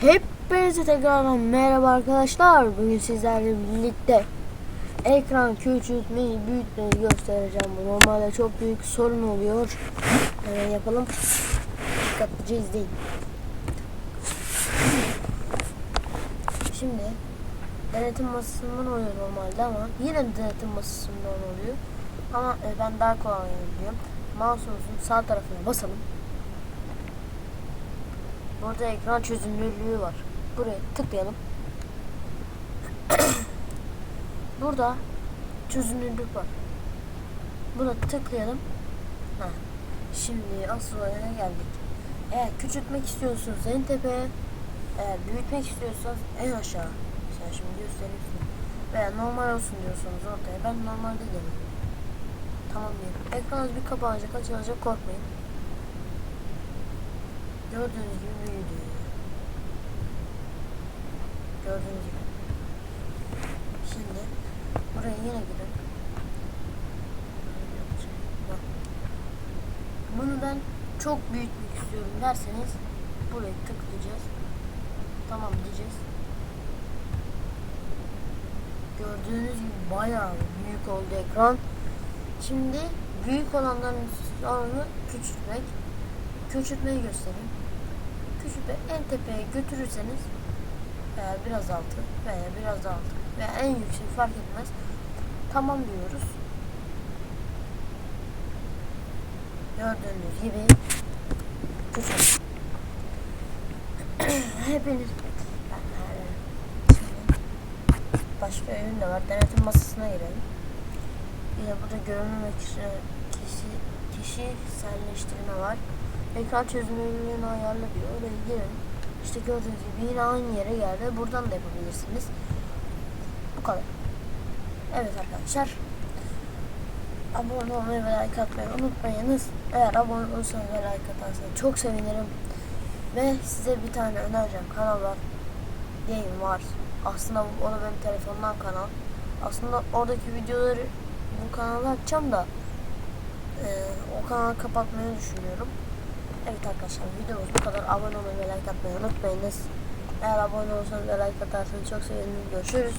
Hepinize tekrardan merhaba arkadaşlar. Bugün sizlerle birlikte ekran küçültmeyi, büyütmeyi göstereceğim. Bu normalde çok büyük sorun oluyor. Hemen yapalım. Dikkatlice izleyin. Şimdi denetim masasından oluyor normalde ama yine de denetim masasından oluyor. Ama e, ben daha kolay biliyorum. Mouse'umuzun sağ tarafına basalım. Burada ekran çözünürlüğü var. Buraya tıklayalım. Burada çözünürlük var. Buna tıklayalım. Ha. Şimdi asıl olana geldik. Eğer küçültmek istiyorsanız en tepeye, eğer büyütmek istiyorsanız en aşağı. Sen şimdi göstereyim size. Veya normal olsun diyorsanız ortaya. Ben normalde deniyorum. Tamam diyelim. Ekranınız bir kapanacak, açılacak korkmayın. Gördüğünüz gibi büyüdü. Gördüğünüz gibi. Şimdi buraya yine girin. Bunu ben çok büyütmek istiyorum derseniz buraya tıklayacağız. Tamam diyeceğiz. Gördüğünüz gibi bayağı büyük oldu ekran. Şimdi büyük olanların sonra küçültmek. Küçültmeyi göstereyim. Küçültme en tepeye götürürseniz veya biraz altı veya biraz altı veya en yüksek fark etmez. Tamam diyoruz. Gördüğünüz gibi. Hepiniz başka ürün de var. Denetim masasına girelim. Yine burada görünme kişi, kişi, kişiselleştirme var. Ekran çözünürlüğünü ayarla diyor. Oraya girin. İşte gördüğünüz gibi yine aynı yere geldi. Buradan da yapabilirsiniz. Bu kadar. Evet arkadaşlar. Abone olmayı ve like atmayı unutmayınız. Eğer abone olursanız ve like atarsanız çok sevinirim. Ve size bir tane önereceğim kanal var. Game var. Aslında o da benim telefondan kanal. Aslında oradaki videoları bu kanala atacağım da e, o kanalı kapatmayı düşünüyorum. Evet arkadaşlar videomuz bu kadar. Abone olmayı ve like atmayı unutmayınız. Eğer abone olursanız ve like atarsanız çok sevinirim. Görüşürüz.